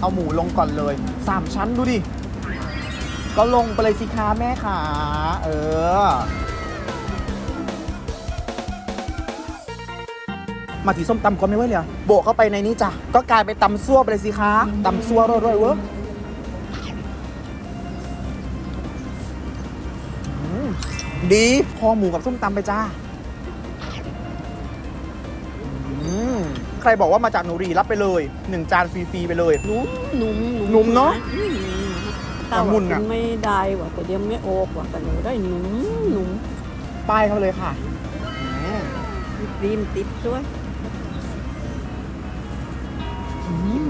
เอาหมูลงก่อนเลยสามชั้นดูดิ ก็ลงไปเลยสิคะแม่ขาเออ มาที่ส้มตำก่อนไม่ไหวเลยอะโบะเข้าไปในนี้จ้ะ ก็กลายเป็นตำซั่วไปเลยสิคะตำซั่วร่อยๆเว้ยอืมดีคอหมูกับส้มตำไปจ้า ครบอกว่ามาจากหนูรีรับไปเลยหนึ่งจานฟรีๆไปเลยนุ่มนุ่มนุ่มเนอะอืมตามุ่นอะ กิไม่ได้ว่ะแต่เดี๋ยวไม่ออกว่ะแต่หนูได้หนุ่มหนุ่มป้ายเขาเลยค่ะอืมมีครีมติดด้วยอืม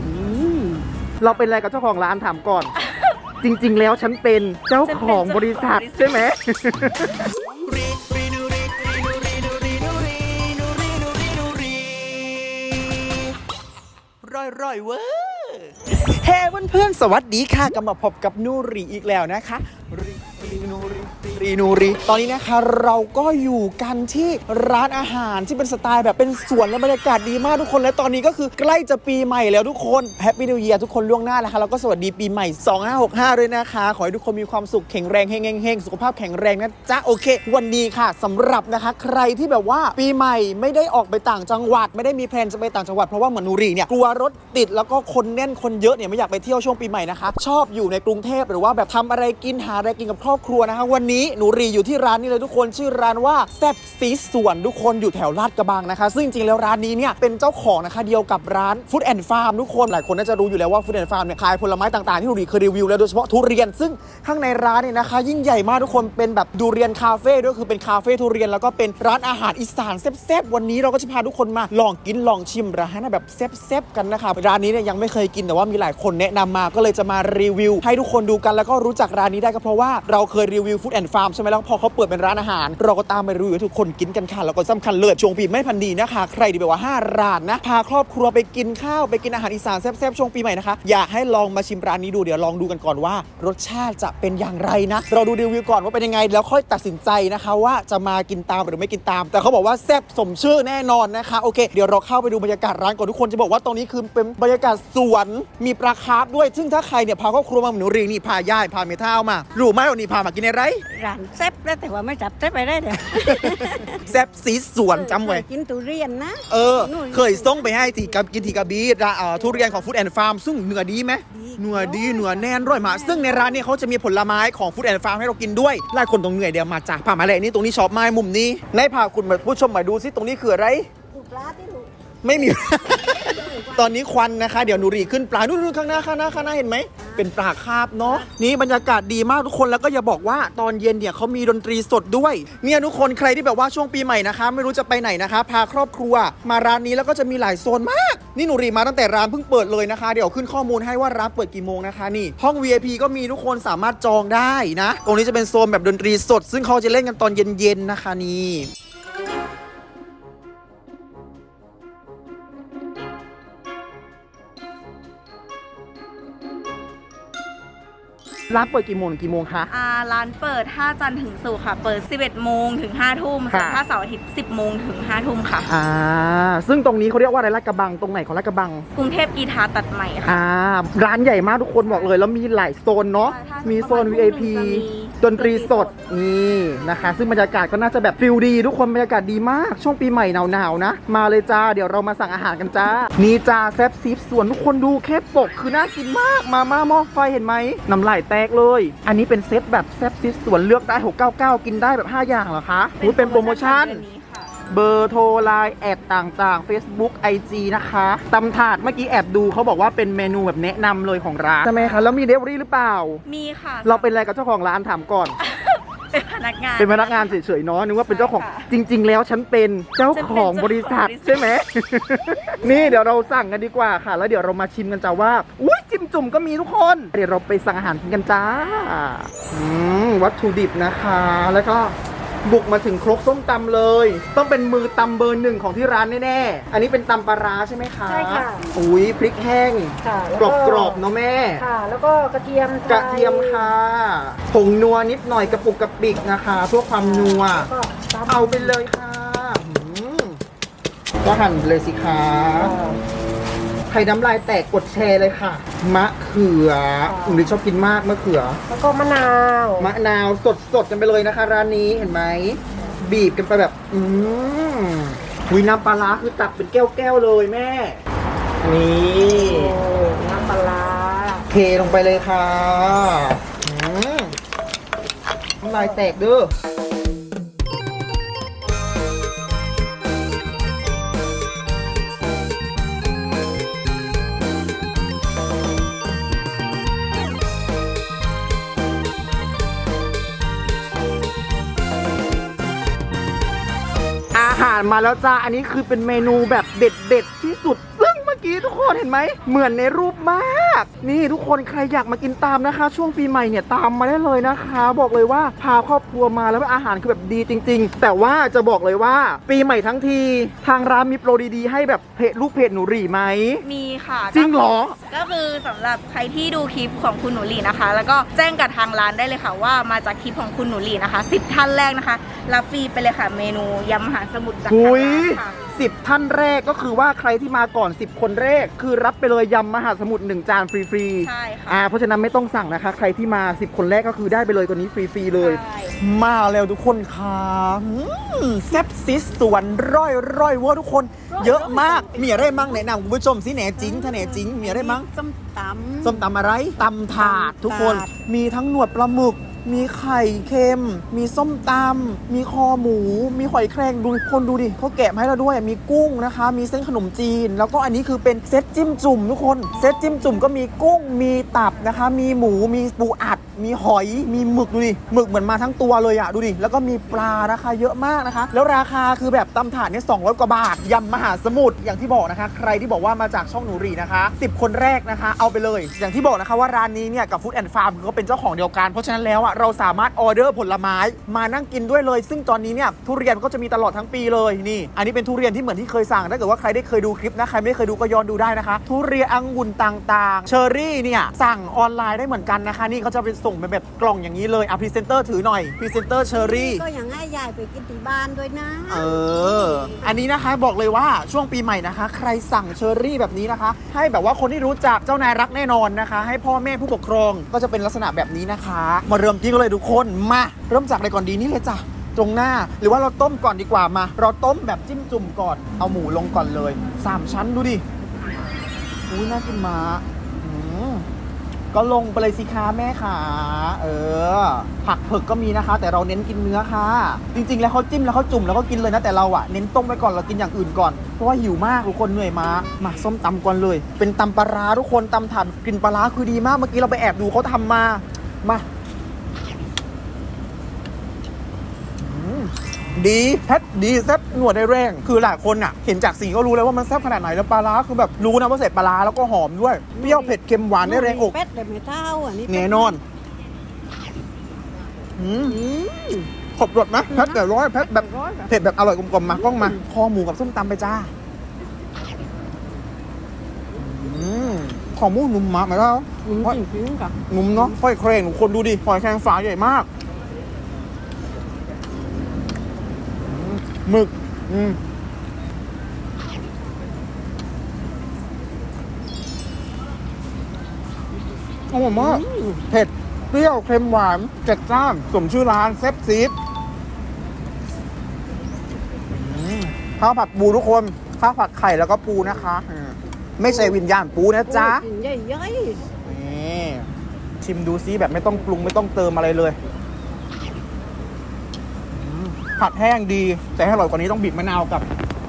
อืม เราเป็นอะไรกับเจ้าของร้านถามก่อน จริง ๆ แล้วฉันเป็นเจ้าของบริษัทใช่ไหม ร่อยเวอยเว้ยเฮ้เพื่อนๆสวัสดีค่ะกลับมาพบกับนูรีอีกแล้วนะคะรีนูรีรีนูรี ตอนนี้นะคะเราก็อยู่กันที่ร้านอาหารที่เป็นสไตล์แบบเป็นสวนและบรรยากาศดีมากทุกคน และตอนนี้ก็คือใกล้จะปีใหม่แล้วทุกคนแฮปปี้นิว e ย r ทุกคนล่วงหน้านะคะแล้วก็สวัสดีปีใหม่ 2565ด้วยนะคะ ขอให้ทุกคนมีความสุขแข็งแรงเฮงเฮงสุขภาพแข็งแรงนะจ๊ะโอเค วันนี้ค่ะสำหรับนะคะ ใครที่แบบว่าปีใหม่ไม่ได้ออกไปต่างจังหวัด ไม่ได้มีแพลนจะไปต่างจังหวัดเพราะว่าเหมือนนูรีเนี่ยกลัวรถติดแล้วก็คนแน่นคนเยอะเนี่ยไม่อยากไปเที่ยวช่วงปีใหม่นะคะชอบอยู่ในกรุงเทพหรือว่าแบบทำอะไรกินหาอะไรกินกับครอบครัวนะคะวันนี้หนูรีอยู่ที่ร้านนี้เลยทุกคนชื่อร้านว่าแซ่บซีสวนทุกคนอยู่แถวลาดกระบังนะคะ ซึ่งจริงๆแล้วร้านนี้เนี่ยเป็นเจ้าของนะคะเดียวกับร้านฟู้ดแอนด์ฟาร์มทุกคนหลายคนน่าจะรู้อยู่แล้วว่าฟู้ดแอนด์ฟาร์มเนี่ยขายผลไม้ต่างๆที่หนูรีเคยรีวิวแล้วโดยเฉพาะทุเรียน ซึ่งข้างในร้านเนี่ยนะคะ ยิ่งใหญ่มากทุกคนเป็นแบบดูเรียนคาเฟ่ด้วยคือเป็นคาเฟ่ทุเรียนแล้วก็เป็นร้านอาหารอีสานแซ่บๆวันนี้เราก็จะพาทุกคนมาลองกินลองชิมร้านแบบแซ่บๆกันนะคะร้านนี้เนี่ยยังไม่เคยกินแต่ว่ามีหลายคนแนะนำมาก็เลยจะมารีวิว ให้ทุกคนดูกันแล้วก็รู้จักร้านนี้ได้ก็เพราะว่าเราเคยรีวิวฟู้ดแอนด์ฟาร์มใช่ไหมแล้วพอเขาเปิดเป็นร้านอาหาร เราก็ตามไปรีวิวให้ทุกคนกินกันค่ะแล้วก็สำคัญเลยช่วงปีไม่พันดีนะคะ ใครที่แบบว่าห้าร้านนะพาครอบครัวไปกินข้าวไปกินอาหารอีสานแซ่บๆช่วงปีใหม่นะคะอยากให้ลองมาชิมร้านนี้ดูเดี๋ยวลองดูกันก่อนว่า รสชาติจะเป็นอย่างไรนะ เราดูรีวิวก่อนว่าเป็นยังไง แล้วค่อยตัดสินใจนะคะ ว่าจะมากินตามหรือไม่กินตาม แต่เขาบอกว่าแซ่บสมชื่อแน่นอนนะคะโอเคเดี๋ยวเราเข้าไปดูบรรยากาศร้านก่อนทุกคนจะบอกว่าตรงนี้คือเป็นบรรยากาศสวนมีปลาคาร์ฟด้วย ซึ่งถ้าใครเนี่ยพาครอบครัวมาหนูรีนี่พาย่ายพาเมท่ามารู้ไมวันนี้พามากินอะไรร้านแซ่บแล้วแต่ว่าไม่จับแซ่บไปได้เดี๋ยวแซ่บสีสวนจำไว้เคยกินทุเรียนนะ เออนู่นเคยส่งไปให้ที่กับกินที่กระบี่ร้านเอ่อทุเรียนของฟู้ดแอนด์ฟาร์มซึ่งเนื้อดีไหมดีเนื้อดีเนื้อแน่นร่อยมากซึ่งในร้านนี้เขาจะมีผลไม้ของฟู้ดแอนด์ฟาร์มให้เรากินด้วยหลายคนตรงเหนื่อยเดียวมาจากผ่ามาเลยนี่ตรงนี้ชอบไม้มุมนี้ในพาคุณมาผู้ชมมาดูซิตรงนี้คืออะไรถูกปลาที่ถูกไม่มี ตอนนี้ควันนะคะ เดี๋ยวหนูรีขึ้นปลานู่นๆข้างหน้าข้างหน้าข้างหน้าเห็นไหม เป็นปลาคาบเนาะนี่บรรยากาศดีมากทุกคนแล้วก็อย่าบอกว่าตอนเย็นเนี่ยเขามีดนตรีสดด้วย เนี่ยทุกคนใครที่แบบว่าช่วงปีใหม่นะคะ ไม่รู้จะไปไหนนะคะ พาครอบครัว มาร้านนี้แล้วก็จะมีหลายโซนมาก นี่หนูรีมาตั้งแต่ร้านเพิ่งเปิดเลยนะคะ เดี๋ยวขึ้นข้อมูลให้ว่าร้านเปิดกี่โมงนะคะนี่ ห้อง VIP ก็มีทุกคนสามารถจองได้นะ ตรงนี้จะเป็นโซนแบบดนตรีสด ซึ่งเขาจะเล่นกันตอนเย็นๆนะคะนี่ ร้านเปิดกี่โมงถึงกี่โมงคะ อ่าร้านเปิด5จันทร์ถึงศุกร์ค่ะ เปิด 11โมงถึง5ทุ่มค่ะ ส่วนถ้าเสาร์อาทิตย์ 10โมงถึง5ทุ่มค่ะ อ่า ซึ่งตรงนี้เขาเรียกว่าอะไรลาดกระบังตรงไหนของลาดกระบัง กรุงเทพกีทาตัดใหม่ค่ะ อ่า ร้านใหญ่มากทุกคนบอกเลย แล้วมีหลายโซนเนาะ ใช่ถ้ามีโซน ประมาณ VIP ทุ่มหนึ่งจะมี ดนตรีสดนี่นะคะ ซึ่งบรรยากาศก็น่าจะแบบฟิลดี ทุกคนบรรยากาศดีมาก ช่วงปีใหม่หนาวๆนะ มาเลยจ้า เดี๋ยวเรามาสั่งอาหารกันจ้า นี่จ้าแซบซีฟส่วนทุกคนดูแค่ปกคือน่ากินมาก มาม่าหม้อไฟเห็นไหมน้ำลายแตกเลย อันนี้เป็นเซตแบบแซบซีฟส่วนเลือกได้ 699 กินได้แบบ 5 อย่างเหรอคะอุ๊ยเป็นโปรโมชั่น เดือนี้ค่ะเบอร์โทรไลน์แอดต่างๆ Facebook IG นะคะตำถาดเมื่อกี้แอบดูเขาบอกว่าเป็นเมนูแบบแนะนำเลยของร้านใช่ไหมคะแล้วมีเดลิเวอรี่หรือเปล่า มีค่ะเราเป็นอะไรกับเจ้าของร้านถามก่อน เป็นพนักงาน เป็นพนักงานเฉยๆเนาะนึกว่าเป็นเจ้าของใช่ค่ะจริง ๆ แล้วฉันเป็นเจ้าของบริษัทฉันเป็นเจ้าของบริษัทใช่ไหม นี่เดี๋ยวเราสั่งกันดีกว่าค่ะ แล้วเดี๋ยวเรามาชิมกันจ้าว่าอุ้ยจิ้มจุ่มก็มีทุกคน เดี๋ยวเราไปสั่งอาหารกินกันจ้าอืมวัตถุดิบนะคะแล้วก็ บุกมาถึงครกส้มตำเลย ต้องเป็นมือตำเบอร์หนึ่งของที่ร้านแน่ๆ อันนี้เป็นตำปลาร้าใช่ไหมคะใช่ค่ะ อุ้ยพริกแห้งค่ะแล้วกรอบๆเนาะแม่ ค่ะ แล้วก็กระเทียมไทกระเทียมค่ะผงนัวนิดหน่อยกระปุกกระปิกนะคะเพื่อความนัว แล้วก็ตำเอาไปเลยค่ะหืมก็หั่นเลยสิคะ ค่ะ ใครน้ำลายแตกกดแชร์เลยค่ะ มะเขืออุ๋ยชอบกินมากมะเขือ แล้วก็มะนาวมะนาวสดสดๆกันไปเลยนะคะ ร้านนี้เห็นไหม บีบกันไปแบบ อืมวิน้ำปลาร้าคือตักเป็นแก้วๆเลยแม่ นี่โอ้น้ำปลาร้าเทลงไปเลยค่ะ อืมน้ำลายแตกเด้อ มาแล้วจ้า อันนี้คือเป็นเมนูแบบเด็ดๆที่สุด กี้ทุกคนเห็นไหม เหมือนในรูปมาก นี่ทุกคนใครอยากมากินตามนะคะ ช่วงปีใหม่เนี่ยตามมาได้เลยนะคะ บอกเลยว่าพาครอบครัวมาแล้วอาหารคือแบบดีจริง ๆ แต่ว่าจะบอกเลยว่า ปีใหม่ทั้งที ทางร้านมีโปรดีๆ ให้แบบเพจลูกเพจหนูหรี่ไหม มีค่ะจริงเหรอ ก็คือสำหรับใครที่ดูคลิปของคุณหนูหลีนะคะ แล้วก็แจ้งกับทางร้านได้เลยค่ะ ว่ามาจากคลิปของคุณหนูหลีนะคะ10ท่านแรกนะคะรับฟรีไปเลยค่ะ เมนูยำมหาสมุทรจากทางหุยร้านค่ะ สิบท่านแรกก็คือว่าใครที่มาก่อน 10 คนแรก คือรับไปเลยยำมหาสมุทร1จานฟรีๆใช่ค่ะ อ่าเพราะฉะนั้นไม่ต้องสั่งนะคะ ใครที่มา 10 คนแรกก็คือได้ไปเลยตัวนี้ฟรีๆเลย ใช่ มาแล้วทุกคนค่ะอืมแซ่บซิสสวนร่อยร่อยเว่าทุกคน เยอะมาก มีอะไรมั่งแนะนำคุณผู้ชมสิแหน่จริงถ้าแหน่จริงมีอะไรมั่งส้มตำ ส้มตำอะไรตำถาดทุกคนถาด มีทั้งหนวดปลาหมึก มีไข่เค็ม มีส้มตำมีคอหมู มีหอยแครงดูคนดูดิเขาแกะมาให้เราด้วย มีกุ้งนะคะ มีเส้นขนมจีน แล้วก็อันนี้คือเป็นเซตจิ้มจุ่มทุกคน เซตจิ้มจุ่มก็มีกุ้ง มีตับนะคะ มีหมู มีปูอัด มีหอยมีหมึกดูดิหมึกเหมือนมาทั้งตัวเลยอะดูดิแล้วก็มีปลานะคะเยอะมากนะคะ แล้วราคาคือแบบตำถาดเนี่ย200กว่าบาทยำมหาสมุทรอย่างที่บอกนะคะ ใครที่บอกว่ามาจากช่องหนูรีนะคะ 10 คนแรกนะคะ เอาไปเลย อย่างที่บอกนะคะว่าร้านนี้เนี่ยกับฟู้ดแอนด์ฟาร์มคือเขาเป็นเจ้าของเดียวกัน เพราะฉะนั้นแล้วอะเราสามารถออเดอร์ผลไม้มานั่งกินด้วยเลย ซึ่งตอนนี้เนี่ยทุเรียนก็จะมีตลอดทั้งปีเลยนี่ อันนี้เป็นทุเรียนที่เหมือนที่เคยสั่งถ้าเกิดว่าใครได้เคยดูคลิปนะใครไม่ได้เคยดูก็ย้อนดูได้นะคะ ทุเรียนองุ่นต่างๆ เชอร์รี่เนี่ยสั่งออนไลน์ได้เหมือนกันนะคะ นี่เขาจะเป็นส่งเป็นแบบกล่องอย่างนี้เลยอะพรีเซนเตอร์ถือหน่อยพรีเซนเตอร์เชอร์รี่ ก็อย่างง่ายยายไปกินที่บ้านด้วยนะ เออ อันนี้นะคะบอกเลยว่าช่วงปีใหม่นะคะ ใครสั่งเชอร์รี่แบบนี้นะคะ ให้แบบว่าคนที่รู้จักเจ้านายรักแน่นอนนะคะ ให้พ่อแม่ผู้ปกครองก็จะเป็นลักษณะแบบนี้นะคะ มาเริ่มกินกันเลยทุกคนมาเริ่มจากอะไรก่อนดีนี่เลยจ้ะตรงหน้าหรือว่าเราต้มก่อนดีกว่ามา เราต้มแบบจิ้มจุ่มก่อนเอาหมูลงก่อนเลยสามชั้นดูดิอุ้ยน่ากินมาอืม ก็ลงไปเลยสิคะแม่ขาเออ ผักเผือกก็มีนะคะ แต่เราเน้นกินเนื้อค่ะ จริง ๆ แล้วเขาจิ้มแล้วเขาจุ่มแล้วก็กินเลยนะแต่เราอะเน้นต้มไว้ก่อนเรากินอย่างอื่นก่อนเพราะว่าหิวมากทุกคนเหนื่อยมามาส้มตำก่อนเลย เป็นตำปลาร้าทุกคนตำถาดกลินปลาร้าคือดีมากเมื่อกี้เราไปแอบดูเขาทำมามาอืม ดีแพทดีแซ่บหนวดได้แรงคือหลายคนอะเห็นจากสีก็รู้แล้วว่ามันแซ่บขนาดไหนแล้วปลาร้าคือแบบรู้นะว่าใส่ปลาร้าแล้วก็หอมด้วยเปรี้ยวเผ็ดเค็มหวานได้แรงอกเป็ดแต่ไม่เท่าอันนี้เป็ดแน่นอนอืมอืมขบรสไหมแพทแต่ร้อยแพทแบบร้อยค่ะเผ็ดแบบอร่อยกลมๆมากล้องมาคอหมูกับส้มตำไปจ้าอืมขอหมูนุ่มมากไหมล่ะอืมจริงๆค่ะนุ่มเนาะหอยแครงทุกคนดูดิหอยแครงฝาใหญ่มากอืม หมึก อืมอร่อยมากอืมเผ็ด เปรี้ยว เค็มหวานจัดจ้าน สมชื่อร้านเซฟซีดอืมข้าวผัดปูทุกคน ข้าวผัดไข่แล้วก็ปูนะคะอืมไม่ใช่วิญญาณปูนะจ๊ะกินใหญ่นี่ชิมดูซิแบบไม่ต้องปรุงไม่ต้องเติมอะไรเลยอืม ผัดแห้งดี แต่ให้อร่อยกว่านี้ต้องบีบมะนาวกับ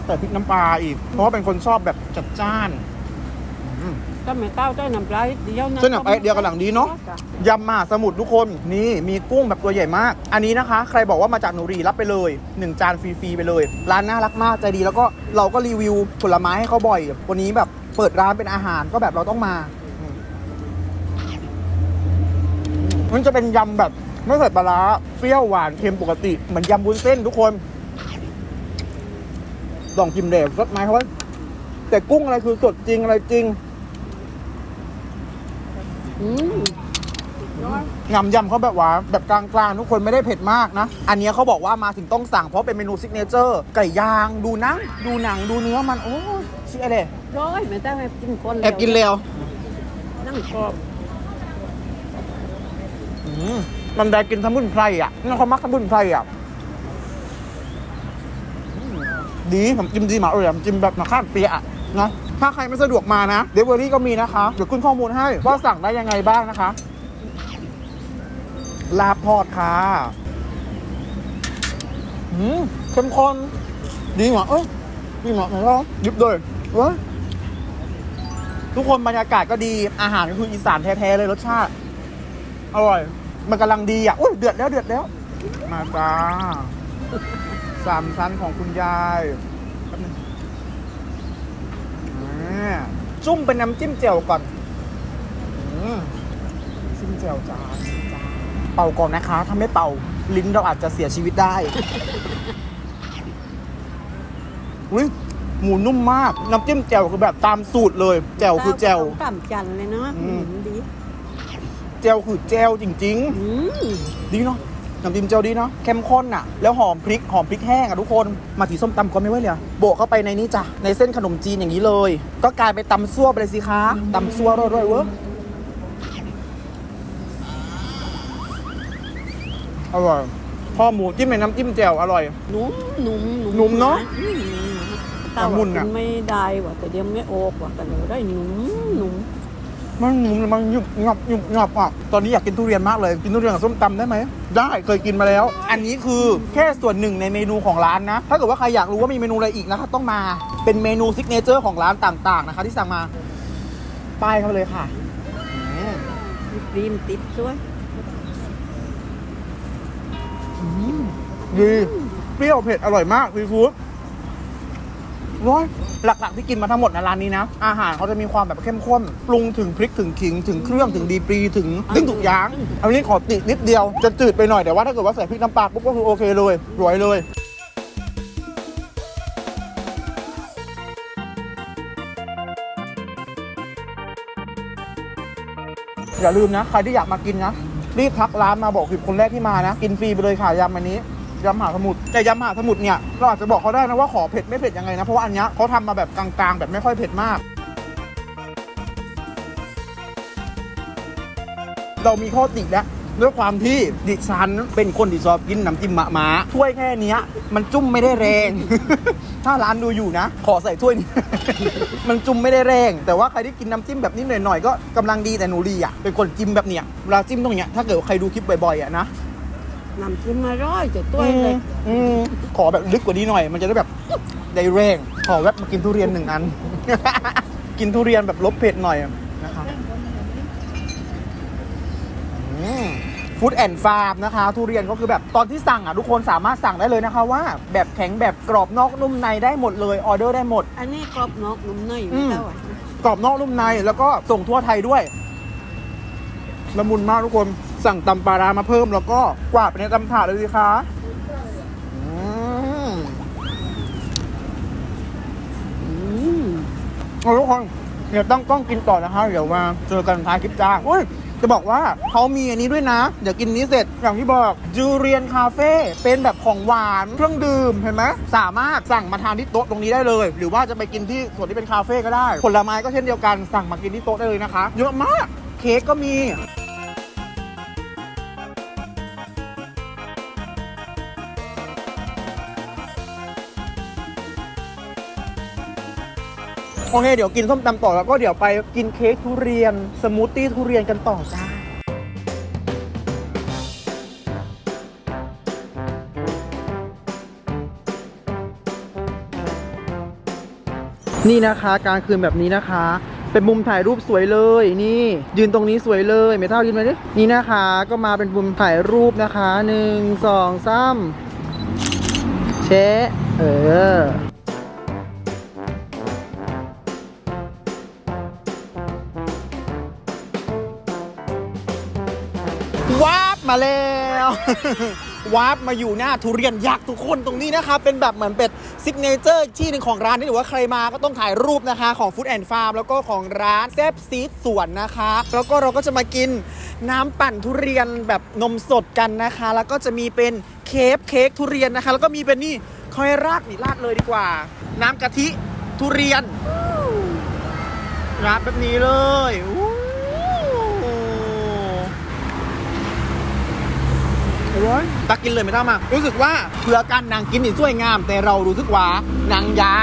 ใส่พริกน้ำปลาอีก เพราะว่าเป็นคนชอบแบบจัดจ้านอืมๆถ้าไม่เท่าได้น้ำปลาเดียวนะเส้นน้ำปลาเดียวกันหลังดีเนอะจ้ยำมหาสมุทรทุกคนนี่มีกุ้งแบบตัวใหญ่มาก อันนี้นะคะ ใครบอกว่ามาจากหนูรีรับไปเลย 1 จานฟรีๆไปเลย ร้านน่ารักมากใจดีแล้วก็เราก็รีวิวผลไม้ให้เขาบ่อย วันนี้แบบเปิดร้านเป็นอาหารก็แบบเราต้องมาอืมมันจะเป็นยำแบบ ไม่ใส่ปลาร้าเปรี้ยวหวานเค็มปกติ เหมือนยำบุ้นเส้นทุกคนลองกิมเดบรสไหมเขาว่าแต่กุ้งอะไรคือสดจริงอะไรจริงอืมอร้อยงำยำเขาแบบว่าแบบกลางๆ ทุกคนไม่ได้เผ็ดมากนะ อันเนี้ยเขาบอกว่ามาถึงต้องสั่งเพราะเป็นเมนูซิกเนเจอร์ไก่ย่าง ดูหนังดูหนังดูเนื้อมัน โอ้ยชิอะไรร้อยไม่ต้องให้กินคนแอบกินเร็วนั่งกรอบอืม มันได้กินสมุนไพรอะนี่เขามักสมุนไพรอะ ดีผมจิ้มดีมากเลยอะผมจิ้มแบบมะข้ามเปียะนะถ้าใครไม่สะดวกมานะเดลิเวอรี่ก็มีนะคะ เดี๋ยวขึ้นข้อมูลให้ ว่าสั่งได้ยังไงบ้างนะคะ ลาบทอดค่ะอืมเข้มข้นดีหมอเอ้ยดีหมอไหนลองยิบเลยเว้ยทุกคนบรรยากาศก็ดีอาหารก็คืออีสานแท้ๆเลยรสชาติ อร่อย มันกำลังดีอะอุ้ยเดือดแล้วเดือดแล้ว มาจ้าสามชั้นของคุณยายแป๊บนึงอ่าจุ่มเป็นน้ำจิ้มแจ่วก่อนอืมจิ้มแจ่วจ้าจ้าเป่าก่อนนะคะ ถ้าไม่เป่าลิ้นเราอาจจะเสียชีวิตได้อุ้ยหมูนุ่มมาก น้ำจิ้มแจ่วคือแบบตามสูตรเลยแจ่วคือแจ่วกำจันเลยเนาะอืมอืมดี แจ่วคือแจ่วจริงๆอืมดีเนาะน้ำจิ้มเจียวดีเนาะเข้มข้นอะ แล้วหอมพริกหอมพริกแห้งอะทุกคนมาถีส้มตำก็ไม่ไหวเลยอะโบกเข้าไปในนี้จ้ะในเส้นขนมจีนอย่างนี้เลย ก็กลายไปนตำซั่วไปเลยสิคะตำซั่วร่อยๆเว้ยอร่อยข้อหมูจิ้มในน้ำจิ้มแจ่วอร่อย นุ่มนุ่มนุ่มเนอะอืมแต่ละมุว่านอะกินไม่ได้ว่ะแต่เดี๋ยวไม่ออกว่ะแต่หนูได้นุ่มนุ่ม มันหนุ่มมันหยุบงับหยุบงับอะ ตอนนี้อยากกินทุเรียนมากเลย กินทุเรียนกับส้มตำได้ไหม ได้ เคยกินมาแล้ว อันนี้คือแค่ส่วนหนึ่งในเมนูของร้านนะ ถ้าเกิดว่าใครอยากรู้ว่ามีเมนูอะไรอีกนะคะต้องมา เป็นเมนูซิกเนเจอร์ของร้านต่างๆนะคะที่สั่งมา ป้ายเข้าไปเลยค่ะอืมมีครีมติดด้วยดี เปรี้ยวเผ็ดอร่อยมากซีฟู้ด ร้อยหลักๆที่กินมาทั้งหมดในร้านนี้นะ อาหารเขาจะมีความแบบเข้มข้นปรุงถึงพริกถึงขิงถึงเครื่องถึงดีปรีถึงถึงทุกอย่างอันนี้ขอตินิดเดียวจะจืดไปหน่อยแต่ว่าถ้าเกิดว่าใส่พริกน้ำปลาปุ๊บก็คือโอเคเลยรวยเลย อย่าลืมนะ ใครที่อยากมากินนะ รีบทักร้านมาบอกคือคนแรกที่มานะ กินฟรีไปเลยค่ะยำอันนี้ ยำมหาสมุทรแต่ยำมหาสมุทรเนี่ยเราอาจจะบอกเขาได้นะว่าขอเผ็ดไม่เผ็ดยังไงนะ เพราะว่าอันเนี้ยเขาทำมาแบบกลางๆ แบบไม่ค่อยเผ็ดมาก เรามีข้อติแล้วด้วยความที่ดิฉันเป็นคนที่ชอบกินน้ำจิ้มมะม้าถ้วยแค่เนี้ย มันจุ่มไม่ได้แรง ถ้าร้านดูอยู่นะ ขอใส่ถ้วยนี้ มันจุ่มไม่ได้แรง แต่ว่าใครที่กินน้ำจิ้มแบบนี้หน่อยๆ ก็กำลังดีแต่หนูรีอะเป็นคนจิ้มแบบเนี้ยเวลาจิ้มตรงเนี้ยถ้าเกิดใครดูคลิปบ่อยๆอะนะ น้ำจิ้มอร่อยจะตัวเลย อืมขอแบบลึกกว่านี้หน่อย มันจะได้แบบได้แรงขอแวบมากินทุเรียนหนึ่งอัน กินทุเรียนแบบลบเผ็ดหน่อยนะคะฟู้ดแอนด์ฟาร์มนะคะ ทุเรียนก็คือแบบตอนที่สั่งอะทุกคนสามารถสั่งได้เลยนะคะว่า แบบแข็งแบบกรอบนอกนุ่มในได้หมดเลยออเดอร์ได้หมด อันนี้กรอบนอกนุ่มในอืไม่มเท่าไหร่กรอบนอกนุ่มในแล้วก็ส่งทั่วไทยด้วยละมุนมากทุกคน สั่งตำปลาร้ามาเพิ่มแล้วก็กวาดไปในตำถาดเลยสิคะอืมอืมเอาทุกคนเดี๋ยวต้องต้องกินต่อนะคะเดี๋ยวมาเจอกันท้ายคลิปจ้าอุ้ยจะบอกว่าเขามีอันนี้ด้วยนะ เดี๋ยวกินนี้เสร็จอย่างที่บอกจูเรียนคาเฟ่เป็นแบบของหวานเครื่องดื่มเห็นไหมสามารถสั่งมาทานที่โต๊ะตรงนี้ได้เลย หรือว่าจะไปกินที่ส่วนที่เป็นคาเฟ่ก็ได้ ผลไม้ก็เช่นเดียวกันสั่งมากินที่โต๊ะได้เลยนะคะเยอะมากเค้กก็มี โอเค เดี๋ยวกินส้มตำต่อแล้วก็เดี๋ยวไปกินเค้กทุเรียน สมูทตี้ทุเรียนกันต่อจ้านี่นะคะกลางคืนแบบนี้นะคะ เป็นมุมถ่ายรูปสวยเลยนี่ ยืนตรงนี้สวยเลยเมท่ายืนมาดินี่นะคะ ก็มาเป็นมุมถ่ายรูปนะคะหนึ่งสองสามเชะเออ มาแล้ววาร์ปมาอยู่หน้าทุเรียนยักษ์ทุกคนตรงนี้นะคะเป็นแบบเหมือนเป็นซิกเนเจอร์ที่หนึ่งของร้านนี่หรือว่าใครมาก็ต้องถ่ายรูปนะคะ ของฟู้ดแอนด์ฟาร์มแล้วก็ของร้านแซบซีดสวนนะคะ แล้วก็เราก็จะมากินน้ำปั่นทุเรียนแบบนมสดกันนะคะ แล้วก็จะมีเป็นเค้กเค้กทุเรียนนะคะ แล้วก็มีเป็นนี่คอยราดนี่ราดเลยดีกว่า น้ำกะทิทุเรียนรับแบบนี้เลยอู้ โอ้ยตักกินเลยไม่ต้องมา รู้สึกว่าเพื่อการนางกินนี่สวยงาม แต่เรารู้สึกว่านางยะ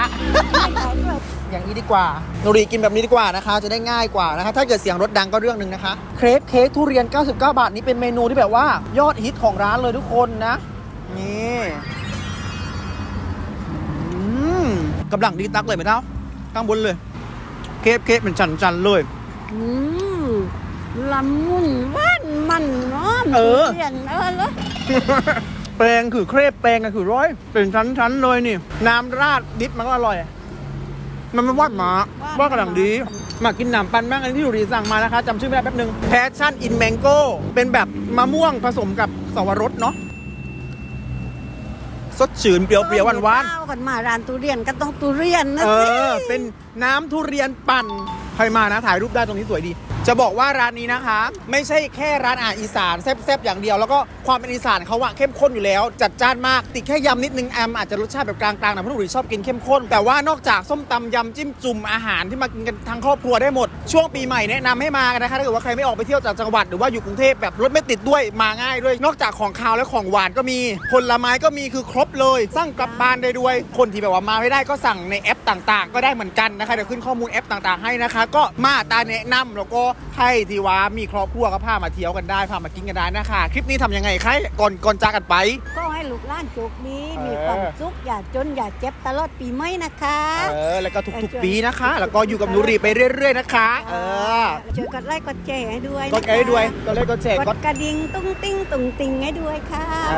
อย่างนี้ดีกว่าโนรีกินแบบนี้ดีกว่านะคะ จะได้ง่ายกว่านะคะ ถ้าเกิดเสียงรถดังก็เรื่องหนึ่งนะคะ เครปเค้กทุเรียน 99 บาทนี้เป็นเมนูที่แบบว่ายอดฮิตของร้านเลยทุกคนนะ นี่อืมกำลังดีตักเลยไหมเท้าข้างบนเลย เคฟเคฟเป็นจันๆเลย อืม ละมุนหว่านมันน้อมเออทุเรียนเออเลยแปลงคือเครปแปลงก็คือร้อย เป็นชั้นๆเลยนี่ น้ำราดดิบมันก็อร่อย มันไม่วาดหมาว่ากระดังดี มากินหนามปันบ้างอันที่อยู่รีสั่งมานะคะจำชื่อไม่ได้แป๊บนึง Passion in Mango เป็นแบบมะม่วงผสมกับสวรสเนาะสดชื่นเปรี้ยวๆหวานเอกันมาร้านทุเรียนก็ต้องทุเรียนๆนะเอสิอเป็นน้ำทุเรียนปั่นใครมานะถ่ายรูปได้ตรงนี้สวยดี จะบอกว่าร้านนี้นะคะ ไม่ใช่แค่ร้านอาหารอีสานแซ่บๆอย่างเดียว แล้วก็ความเป็นอีสานเขาอะเข้มข้นอยู่แล้ว จัดจ้านมากติดแค่ยำนิดนึงแอมอาจจะรสชาติแบบกลางๆนะเพราะหนูชอบกินเข้มข้น แต่ว่านอกจากส้มตำยำจิ้มจุ่มอาหารที่มากินกันทั้งครอบครัวได้หมด ช่วงปีใหม่แนะนำให้มากันนะคะถ้าเกิดว่าใครไม่ออกไปเที่ยวจากจังหวัดหรือว่าอยู่กรุงเทพแบบรถไม่ติดด้วยมาง่ายด้วย นอกจากของคาวและของหวานก็มีผลไม้ก็มีคือครบเลยสั่งกลับบ้านได้ด้วย คนที่แบบว่ามาไม่ได้ก็สั่งในแอปต่างๆ ก็ได้เหมือนกันนะคะเดี๋ยวขึ้นข้อมูลแอปต่างๆให้นะคะ ก็มาตาแนะนำแล้วก็ให้ที่ว่ามีครอบครัวก็พามาเที่ยวกันได้พามากินกันได้นะคะ คลิปนี้ทำยังไงคะก่อนก่อนจากกันไป ก็ให้ลูกหล้านโชคดีเออ มีความสุขอย่าจนอย่าเจ็บตลอดปีใหม่นะคะเออแล้วก็ทุกๆปีนะคะ แล้วก็อยู่กับนูรีไปเรื่อย ๆ นะคะ เออเจอกดไลค์กดแชร์ให้ด้วยกดไลค์ด้วยกดไลค์กดแชร์กกดดกระดิ่งตุ้งติ้งตุ้งติ้งให้ด้วยค่ะ เอ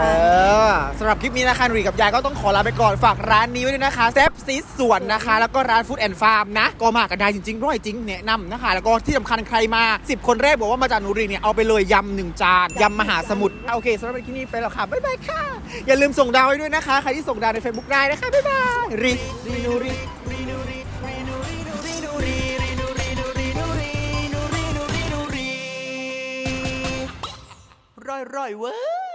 อสำหรับคลิปนี้นะคะหนุ่ยกับยายก็ต้องขอลาไปก่อนฝากร้านนี้ไว้ด้วยนะคะแซฟซีสวนนะคะ แล้วก็ร้านฟู้ดแอนด์ฟาร์มนะ ก็มากันได้จริงๆ ร่อยจริงแนะนำนะคะ แล้วก็ที่สำคัญใครมา 10 คนแรกบอกว่ามาจากหนูรีเนี่ยเอาไปเลยยำหนึ่งจานยำมหาสมุทรโอเคสำหรับคลิปนี้ไปแล้วค่ะบ๊ายบายค่ะ อย่าลืมส่งดาวให้ด้วยนะคะ ใครที่ส่งดาวใน Facebook ได้นะคะบ๊ายบายรีรีนูรีรีนูรีรีนูรีนูรีนูรีรีนูรีนูรีนูรีนูรีนูรีนูรีร่อยร่อยเว้ย